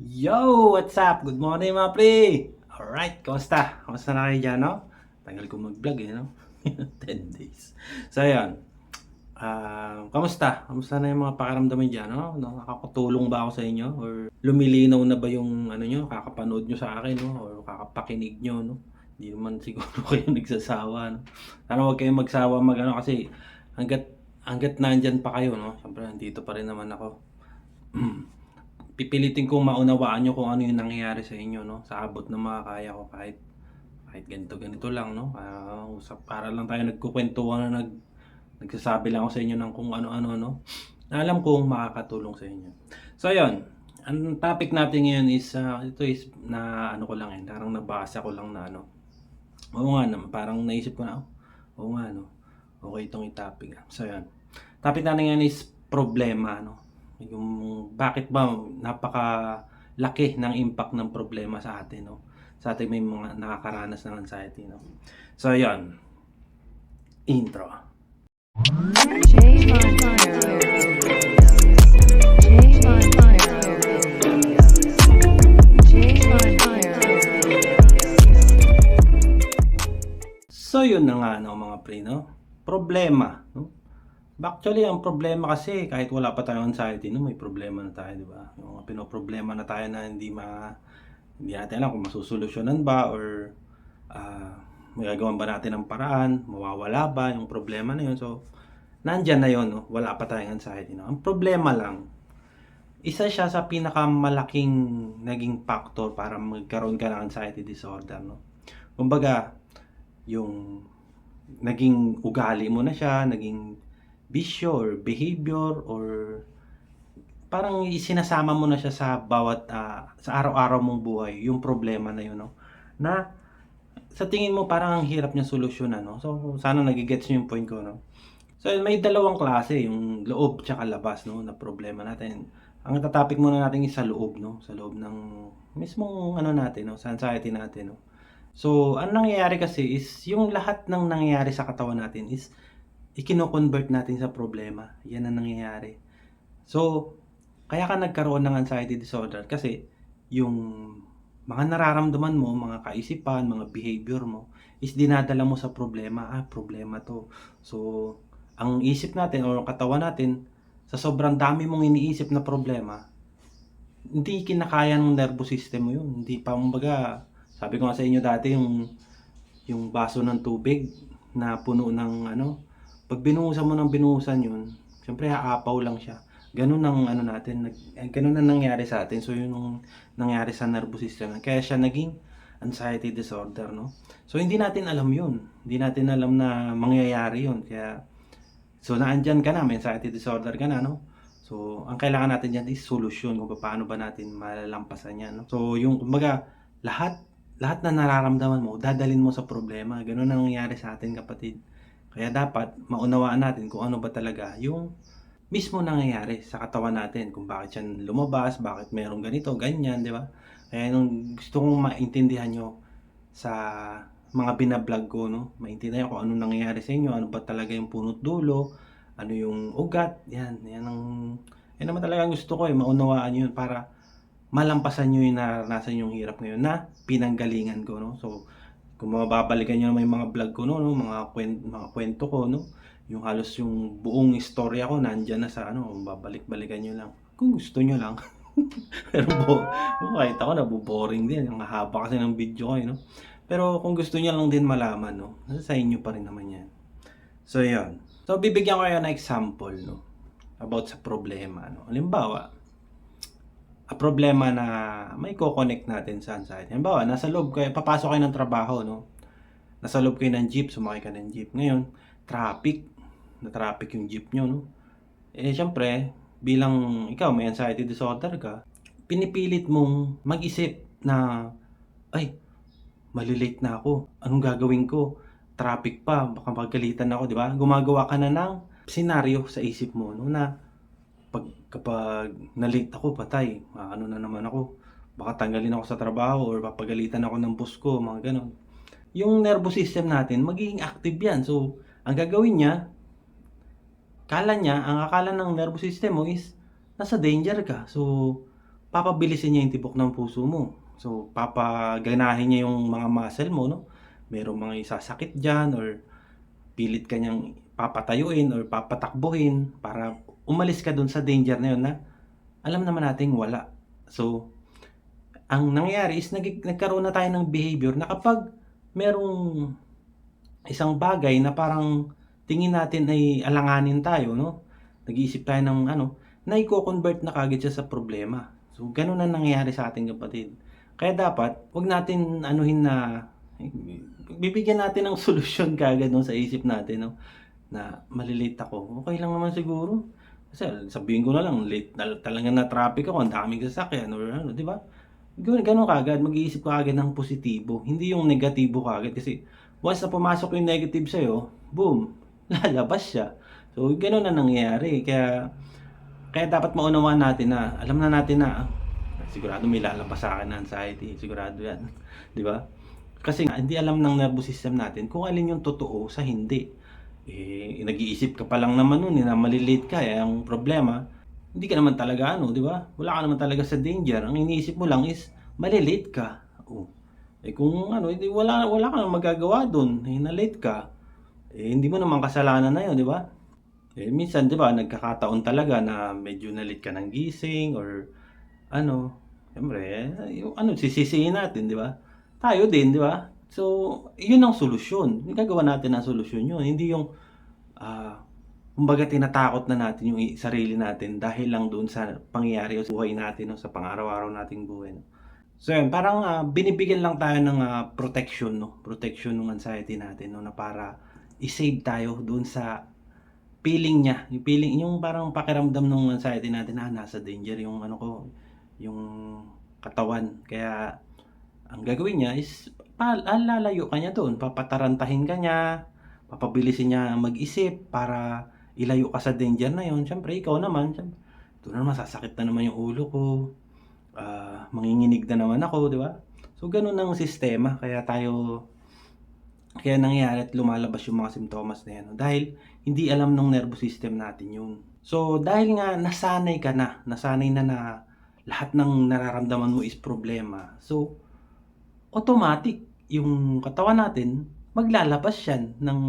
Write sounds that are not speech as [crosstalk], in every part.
Yo! What's up? Good morning mga pre! Alright, kamusta? Kamusta na kayo dyan, no? Tagal ko mag-vlog eh, no? [laughs] 10 days. So, ayan. Ah, kamusta? Kamusta na yung mga pakaramdaman dyan, no? Nakakatulong ba ako sa inyo? Or lumilinaw na ba yung ano nyo? Kakapanood nyo sa akin, no? Or kakapakinig nyo, no? Hindi naman siguro [laughs] kayo nagsasawa, no? Sana huwag kayong magsawa mag ano kasi hanggat hanggat nandyan pa kayo, no? Siyempre, nandito pa rin naman ako. [clears throat] pipilitin kong maunawaan nyo kung ano yung nangyayari sa inyo, no? Sa abot ng makakaya ko kahit kahit ganito ganito lang, no? Ah, usap para lang tayo nagkukwentuhan na nag nagsasabi lang ako sa inyo ng kung ano-ano, no? Na alam kong makakatulong sa inyo. So, ayun. Ang topic natin ngayon is, ah, ito is na ano ko lang eh, parang nabasa ko lang na ano. Oo nga naman, parang naisip ko na, oh, oo nga, no? Okay itong i-topic. So, ayun. Topic natin ngayon is problema, no? Yung bakit ba napaka laki ng impact ng problema sa atin, no? Sa ating may mga nakakaranas ng anxiety, no? So, ayun. Intro. So, yun na nga, no, mga pre, no? Problema, no? Actually, ang problema kasi, kahit wala pa tayong anxiety, no, may problema na tayo, di ba? Yung mga pinoproblema na tayo na hindi ma... Hindi natin alam kung masusolusyonan ba or ah magagawan ba natin ng paraan, mawawala ba yung problema na yun. So, nandyan na yun, no? Wala pa tayong anxiety, no? Ang problema lang, isa siya sa pinakamalaking naging factor para magkaroon ka ng anxiety disorder, no? Kumbaga, yung naging ugali mo na siya, naging bisyo or behavior or parang isinasama mo na siya sa bawat ah, sa araw-araw mong buhay yung problema na yun no? Na sa tingin mo parang ang hirap niya solusyonan no? So sana nagigets niyo yung point ko no? So may dalawang klase yung loob tsaka labas no? Na problema natin. Ang tatapik muna natin is sa loob no? Sa loob ng mismong ano natin no? Sa anxiety natin no? So, ang nangyayari kasi is yung lahat ng nangyayari sa katawan natin is ikino-convert natin sa problema. Yan ang nangyayari. So, kaya ka nagkaroon ng anxiety disorder kasi yung mga nararamdaman mo, mga kaisipan, mga behavior mo is dinadala mo sa problema. Ah, problema to. So, ang isip natin o katawan natin sa sobrang dami mong iniisip na problema, hindi kinakaya ng nervous system mo yun. Hindi pa, kumbaga, sabi ko nga sa inyo dati yung yung baso ng tubig na puno ng ano, pag binuhusan mo ng binuhusan yun, syempre aapaw lang siya. Ganun ang ano natin, nag, eh, ganun ang nangyari sa atin. So yun yung nangyari sa nervous system. Kaya siya naging anxiety disorder, no? So hindi natin alam yun. Hindi natin alam na mangyayari yun. Kaya so naandyan ka na, may anxiety disorder ka na, no? So ang kailangan natin yan is solution kung paano ba natin malalampasan yan, no? So yung kumbaga lahat lahat na nararamdaman mo, dadalin mo sa problema. Ganun ang nangyayari sa atin, kapatid. Kaya dapat maunawaan natin kung ano ba talaga yung mismo nangyayari sa katawan natin. Kung bakit yan lumabas, bakit mayroong ganito, ganyan, di ba? Kaya nung gusto kong maintindihan nyo sa mga binablog ko, no? Maintindihan ko ano nangyayari sa inyo, ano ba talaga yung punot dulo, ano yung ugat, yan, yan ang, yan naman talaga gusto ko eh, maunawaan yun para malampasan nyo yung naranasan yung hirap ngayon na pinanggalingan ko, no? So, kung mababalikan nyo naman yung mga vlog ko, no, no? Mga, kwento, mga kwento ko, no? Yung halos yung buong istorya ko, nandyan na sa, ano, babalik-balikan nyo lang. Kung gusto nyo lang. [laughs] Pero, bo, kahit ako, nabuboring din. Ang haba kasi ng video ko, eh, no? Pero, kung gusto nyo lang din malaman, no? Nasa sa inyo pa rin naman yan. So, yun. So, bibigyan ko kayo ng example, no? About sa problema, no? Halimbawa, problema na may ko-connect natin sa anxiety. Halimbawa, nasa loob kayo, papasok kayo ng trabaho, no? Nasa loob kayo ng jeep, sumakay ka ng jeep. Ngayon, traffic. Na traffic yung jeep nyo, no? Eh, syempre, bilang ikaw, may anxiety disorder ka, pinipilit mong mag-isip na, ay, malilate na ako. Anong gagawin ko? Traffic pa, baka magalitan ako, di ba? Gumagawa ka na ng senaryo sa isip mo, no? Na, kapag na-late ako, patay, ano na naman ako, baka tanggalin ako sa trabaho or papagalitan ako ng boss ko, mga ganon. Yung nervous system natin, magiging active yan. So, ang gagawin niya, kala niya, ang akala ng nervous system mo is, nasa danger ka. So, papabilisin niya yung tibok ng puso mo. So, papaganahin niya yung mga muscle mo, no? Merong mga isasakit dyan or pilit ka niyang papatayuin or papatakbuhin para umalis ka dun sa danger na yun na alam naman nating wala. So, ang nangyayari is nag- nagkaroon na tayo ng behavior na kapag merong isang bagay na parang tingin natin ay alanganin tayo, no? Nag-iisip tayo ng ano, na i-convert na kagad siya sa problema. So, ganun na nangyayari sa ating kapatid. Kaya dapat, wag natin anuhin na, bibigyan natin ng [laughs] solusyon kagad no, sa isip natin, no? Na malilate ako. Okay lang naman siguro. Kasi sabihin ko na lang, late na, talaga na traffic ako, ang daming sasakyan, or ano, di ba? Ganun, ganun kagad, mag-iisip ka agad ng positibo, hindi yung negatibo kagad. Kasi once na pumasok yung negative sa'yo, boom, [laughs] lalabas siya. So, ganun na nangyayari. Kaya, kaya dapat maunawaan natin na, alam na natin na, ah, sigurado may lalabas sa akin na anxiety. Sigurado yan. [laughs] Di ba? Kasi hindi alam ng nervous system natin kung alin yung totoo sa hindi. Eh, nag-iisip ka pa lang naman nun, eh, na malilate ka. Eh, ang problema, hindi ka naman talaga ano, di ba? Wala ka naman talaga sa danger. Ang iniisip mo lang is, malilate ka. Oh. Eh kung ano, hindi, wala, wala ka nang magagawa doon. Eh, na-late ka. Eh, hindi mo naman kasalanan na yun, di ba? Eh, minsan, di ba, nagkakataon talaga na medyo na-late ka ng gising or ano, siyempre, eh, ano, sisisihin natin, di ba? Tayo din, di ba? So, yun ang solusyon. Gagawa natin ang solusyon yun. Hindi yung, ah, kumbaga tinatakot na natin yung sarili natin dahil lang doon sa pangyayari o sa buhay natin, no, sa pang-araw-araw nating buhay. No? So, yun, parang ah, binibigyan lang tayo ng ah, protection, no? Protection ng anxiety natin, no? Na para i-save tayo doon sa feeling niya. Yung feeling, yung parang pakiramdam ng anxiety natin, ah, nasa danger yung ano ko, yung katawan. Kaya, ang gagawin niya is, lalayo ka niya doon. Papatarantahin ka niya, papabilisin niya mag-isip para ilayo ka sa danger na yon. Siyempre, ikaw naman, siyempre, doon naman, sasakit na naman yung ulo ko. Ah, manginginig na naman ako, di ba? So, ganun ang sistema. Kaya tayo, kaya nangyayari at lumalabas yung mga simptomas na yan. Dahil, hindi alam ng nervous system natin yun. So, dahil nga nasanay ka na, nasanay na na lahat ng nararamdaman mo is problema. So, automatic yung katawan natin maglalabas yan ng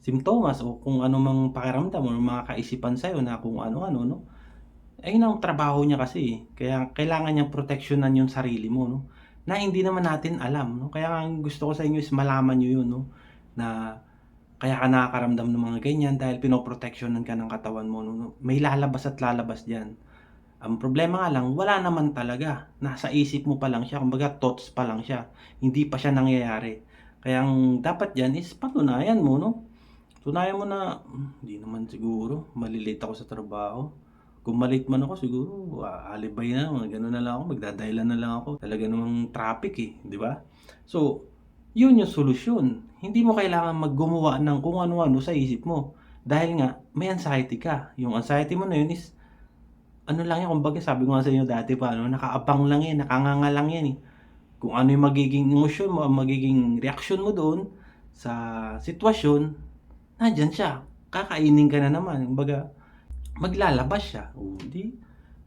simptomas o kung ano mang pakiramdam o mga kaisipan sa'yo na kung ano-ano, no? Ayun ang trabaho niya kasi. eh. Kaya kailangan niyang proteksyonan yung sarili mo, no? Na hindi naman natin alam, no? Kaya ang gusto ko sa inyo is malaman niyo yun, no? Na kaya ka nakakaramdam ng mga ganyan dahil pinoproteksyonan ka ng katawan mo, no? May lalabas at lalabas diyan. Ang problema nga lang, wala naman talaga. Nasa isip mo pa lang siya, kumbaga thoughts pa lang siya. Hindi pa siya nangyayari. Kaya ang dapat diyan is patunayan mo, no? Tunayan mo na, "Hmm, hindi naman siguro, malilate ako sa trabaho. Kung malate man ako, siguro, ah, alibay na, mga ganun na lang ako, magdadahilan na lang ako. Talaga namang traffic eh, di ba? So, yun yung solusyon. Hindi mo kailangan maggumawa ng kung ano-ano sa isip mo. Dahil nga, may anxiety ka. Yung anxiety mo na yun is, ano lang yan, kumbaga sabi ko nga sa inyo dati pa, ano, nakaabang lang yan, nakanganga lang yan eh. Kung ano yung magiging emosyon mo, magiging reaksyon mo doon sa sitwasyon, nandyan siya. Kakainin ka na naman. Kumbaga, maglalabas siya. O, di,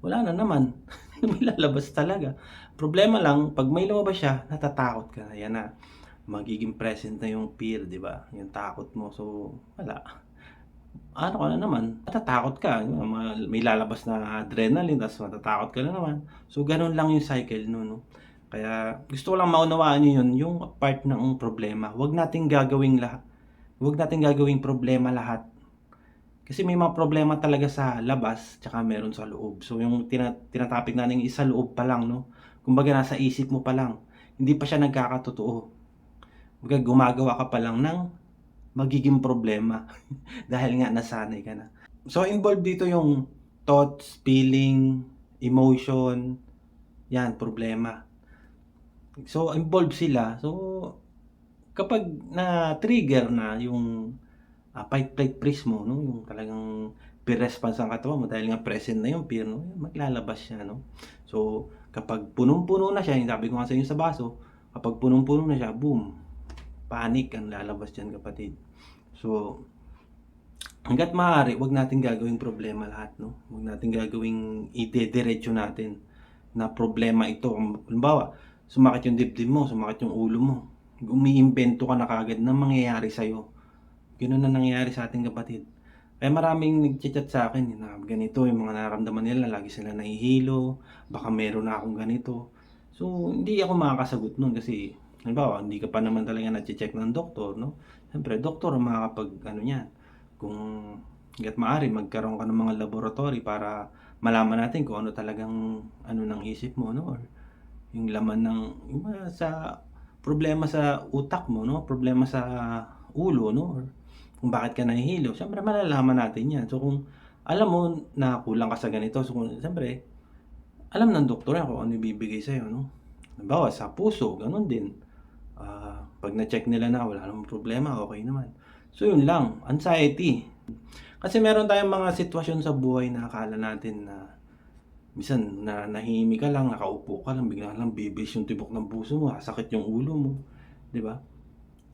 wala na naman. [laughs] may lalabas talaga. Problema lang, pag may lumabas siya, natatakot ka na. Yan na. Magiging present na yung fear, di ba? Yung takot mo. So, wala. Ano ka na naman, matatakot ka. May lalabas na adrenaline, tapos matatakot ka na naman. So, ganun lang yung cycle no, no? Kaya, gusto ko lang maunawaan nyo yun, yung part ng problema. Huwag nating gagawing lahat. Huwag nating gagawing problema lahat. Kasi may mga problema talaga sa labas, tsaka meron sa loob. So, yung tina- tinatapik natin isa loob pa lang, no? Kumbaga, nasa isip mo pa lang. Hindi pa siya nagkakatotoo. Kumbaga, gumagawa ka pa lang ng magiging problema. [laughs] Dahil nga, nasanay ka na. So, involved dito yung thoughts, feeling, emotion, yan, problema. So, involved sila. So, kapag na-trigger na yung ah, fight, flight, freeze mo, no? Yung talagang fear response ang katawan mo dahil nga present na yung fear, no? Maglalabas siya, no? So, kapag punong-puno na siya, yung sabi ko nga sa inyo sa baso, kapag punong-puno na siya, boom, panic ang lalabas dyan, kapatid. So, hanggat maaari, wag natin gagawing problema lahat, no? Wag natin gagawing ide-diretso natin. na problema ito. Halimbawa, sumakit yung dibdib mo, sumakit yung ulo mo. Umiimbento ka na kagad na mangyayari sa'yo. Ganun na nangyayari sa ating kapatid. Kaya maraming nagchat sa akin eh, na ganito yung mga nararamdaman nila, lagi sila nahihilo, baka meron na akong ganito. So, hindi ako makakasagot nun kasi, halimbawa, hindi ka pa naman talaga na-check ng doktor, no? Siyempre, doktor ang makakapag, ano yan, kung hanggat maaari, magkaroon ka ng mga laboratory para malaman natin kung ano talagang, ano ng isip mo, no? Or yung laman ng, yung mga sa, problema sa utak mo, no? Problema sa ulo, no? Or kung bakit ka nahihilo, siyempre malalaman natin yan. So kung alam mo na kulang ka sa ganito, so kung, siyempre, alam ng doktor yan kung ano ibibigay sa'yo, no? Halimbawa, sa puso, ganun din. Pag na-check nila na wala namang problema, okay naman. So yun lang, anxiety. Kasi meron tayong mga sitwasyon sa buhay na akala natin na minsan na nahihimi ka lang, nakaupo ka lang, bigla lang bibis yung tibok ng puso mo, sakit yung ulo mo, 'di ba?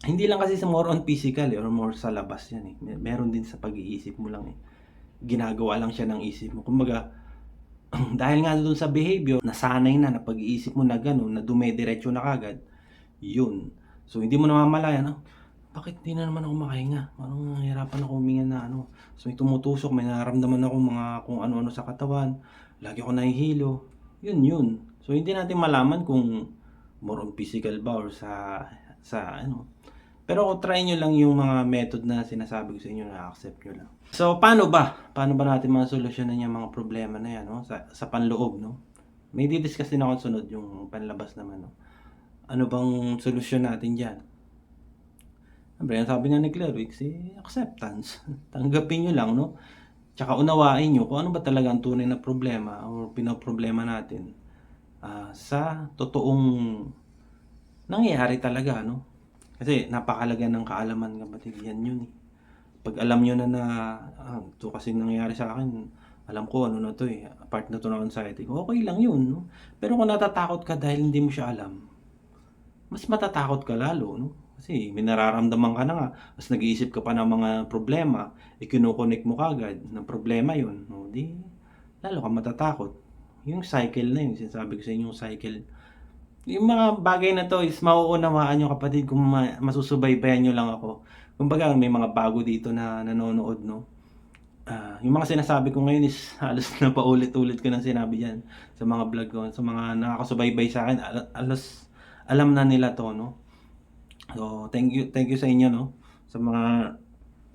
Hindi lang kasi sa more on physical eh, or more sa labas yan eh. Mer- Meron din sa pag-iisip mo lang eh. Ginagawa lang siya ng isip mo. Kumbaga, [clears throat] dahil nga doon sa behavior, nasanay na na pag-iisip mo na gano'n, na dumediretso na kagad, yun. So, hindi mo namamalayan, ah, bakit di na naman ako makahinga? Parang nahihirapan ako huminga na ano. So, may tumutusok, may nararamdaman ako mga kung ano-ano sa katawan. Lagi ako nahihilo. Yun, yun. So, hindi natin malaman kung more on physical ba or sa, sa ano. Pero try nyo lang yung mga method na sinasabi ko sa inyo, na-accept nyo lang. So, paano ba? Paano ba natin masolusyonan yung mga problema na yan, no? Sa, sa panloob, no? May didiscuss din ako sunod yung panlabas naman, no? Ano bang solusyon natin dyan? Siyempre, sabi nga ni Clerwick, si acceptance. [laughs] Tanggapin nyo lang, no? Tsaka unawain nyo kung ano ba talaga ang tunay na problema o pinaproblema natin ah, sa totoong nangyayari talaga, no? Kasi napakalaga ng kaalaman kapatid, yan yun eh. Pag alam nyo na na, ah, ito kasi nangyayari sa akin, alam ko ano na to eh, part na to ng anxiety okay lang yun, no? Pero kung natatakot ka dahil hindi mo siya alam, mas matatakot ka lalo, no? Kasi may nararamdaman ka na nga, mas nag-iisip ka pa ng mga problema, ikinukonek mo kagad ng problema yun, no? Di, lalo ka matatakot. Yung cycle na yun, sinasabi ko sa inyo yung cycle. Yung mga bagay na to is mauunawaan nyo kapatid kung ma- masusubaybayan nyo lang ako. Kumbaga may mga bago dito na nanonood, no? Ah, yung mga sinasabi ko ngayon is [laughs] halos na paulit-ulit ko nang sinabi dyan sa mga vlog ko, sa mga nakakasubaybay sa akin, al- alos alam na nila to, no? So, thank you, thank you sa inyo, no? Sa mga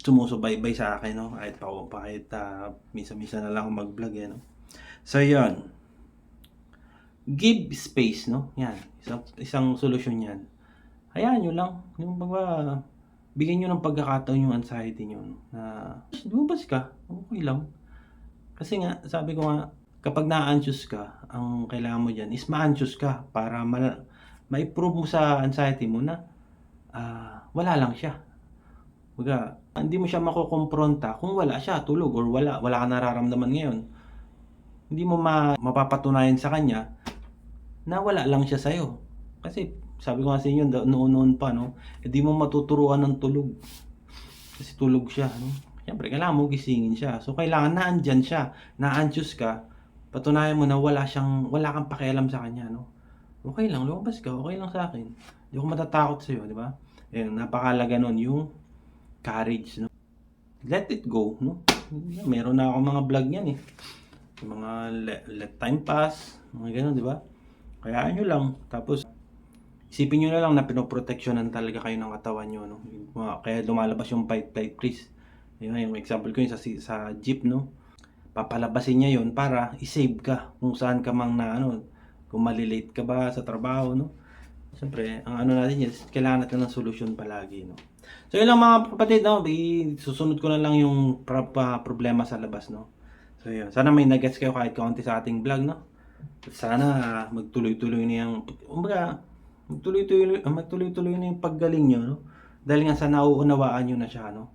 sumusubaybay sa akin, no? Kahit pa ako, kahit uh, misa-misa na lang mag-vlog, eh, no? So, yun. Give space, no? Yan. Isang, isang solusyon yan. Hayaan nyo lang. Yung mga, bigyan nyo ng pagkakataon yung anxiety nyo. no? Na, lumabas ka. Okay lang. Kasi nga, sabi ko nga, kapag na-anxious ka, ang kailangan mo dyan is ma-anxious ka para ma- ma-improve mo sa anxiety mo na ah, wala lang siya. Baga, hindi mo siya makukompronta kung wala siya, tulog, or wala, wala ka nararamdaman ngayon. Hindi mo ma- mapapatunayan sa kanya na wala lang siya sa'yo. Kasi, sabi ko nga sa inyo, noon-noon pa, no? Hindi mo matuturuan ng tulog. Kasi tulog siya, no? Siyempre, kailangan mo gisingin siya. So, kailangan naandyan siya, na-anxious ka, patunayan mo na wala siyang, wala kang pakialam sa kanya, no? Okay lang, lumabas ka, okay lang sa akin. Hindi ako matatakot sa'yo, di ba? Eh, napakalaga nun, yung courage, no? Let it go, no? Meron na ako mga vlog niyan, eh. Mga let, let time pass, mga ganun, di ba? Kayaan nyo lang. Tapos, isipin nyo na lang na pinoproteksyonan talaga kayo ng katawan nyo, no? Kaya lumalabas yung fight, flight, freeze. Yun, yung example ko yun sa, sa jeep, no? Papalabasin niya yun para i-save ka kung saan ka mang na, ano, kung malilate ka ba sa trabaho, no? Siyempre, ang ano natin is, kailangan natin ng solusyon palagi, no? So, yun lang mga kapatid, no? I- susunod ko na lang yung pa- problema sa labas, no? So, yun. Sana may nagets kayo kahit kaunti sa ating vlog, no? Sana magtuloy-tuloy na yung, kumbaga, magtuloy-tuloy, ah, magtuloy-tuloy na yung paggaling nyo, no? Dahil nga sa nauunawaan nyo na siya, no?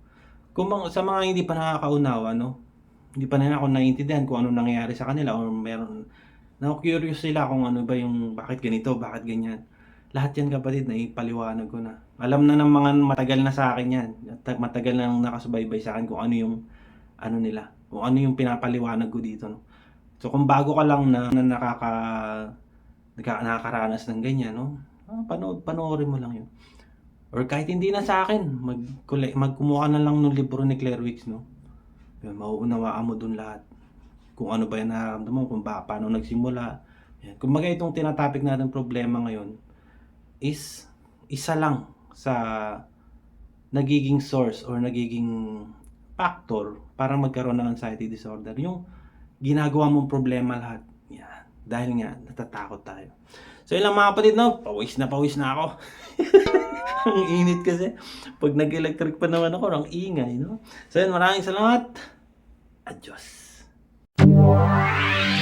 Kung sa mga hindi pa nakakaunawa, no? Hindi pa nila ako naiintindihan kung ano nangyayari sa kanila or meron na curious sila kung ano ba yung bakit ganito, bakit ganyan. Lahat yan kapatid na ipaliwanag ko na. Alam na ng mga matagal na sa akin yan. At Matagal na nakasubaybay sa akin kung ano yung ano nila. Kung ano yung pinapaliwanag ko dito. No? So kung bago ka lang na, na nakaka, naka, nakakaranas ng ganyan, no? Ah, panood, panoorin mo lang yun. Or kahit hindi na sa akin, mag, magkumuha na lang ng libro ni Claire Wicks, no? Yun, mauunawaan mo dun lahat. Kung ano ba yung nararamdaman mo, kung ba, paano nagsimula. Yan. Kung bagay itong tinatopic natin problema ngayon, is isa lang sa nagiging source or nagiging factor para magkaroon ng anxiety disorder. Yung ginagawa mong problema lahat. Yan. Dahil nga, natatakot tayo. So yun lang mga kapatid, no? Pawis na pawis na ako. [laughs] ang init kasi. Pag nag-electric pa naman ako, ang ingay, no? So yun, maraming salamat. Adios. Música